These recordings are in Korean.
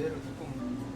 자, 그대로 뚜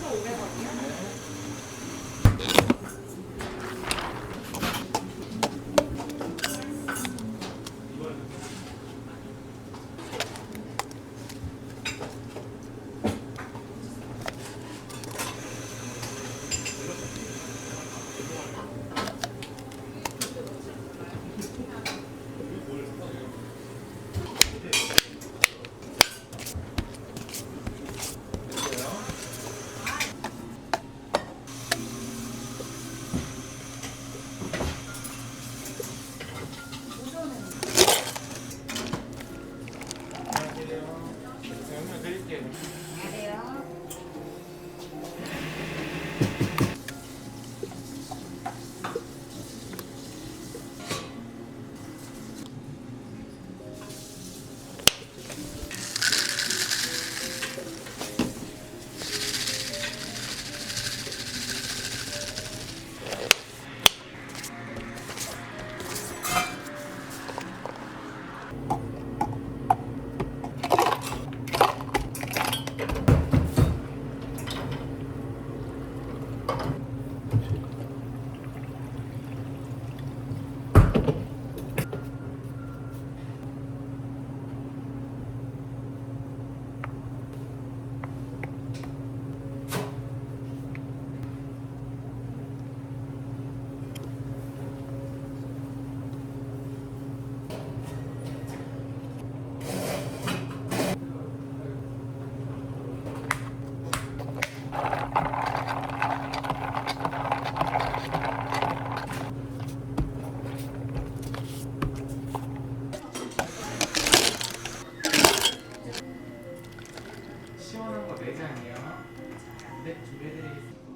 肉该放冰箱 시원한 거 4장이에요. 네, 준비해드리겠습니다.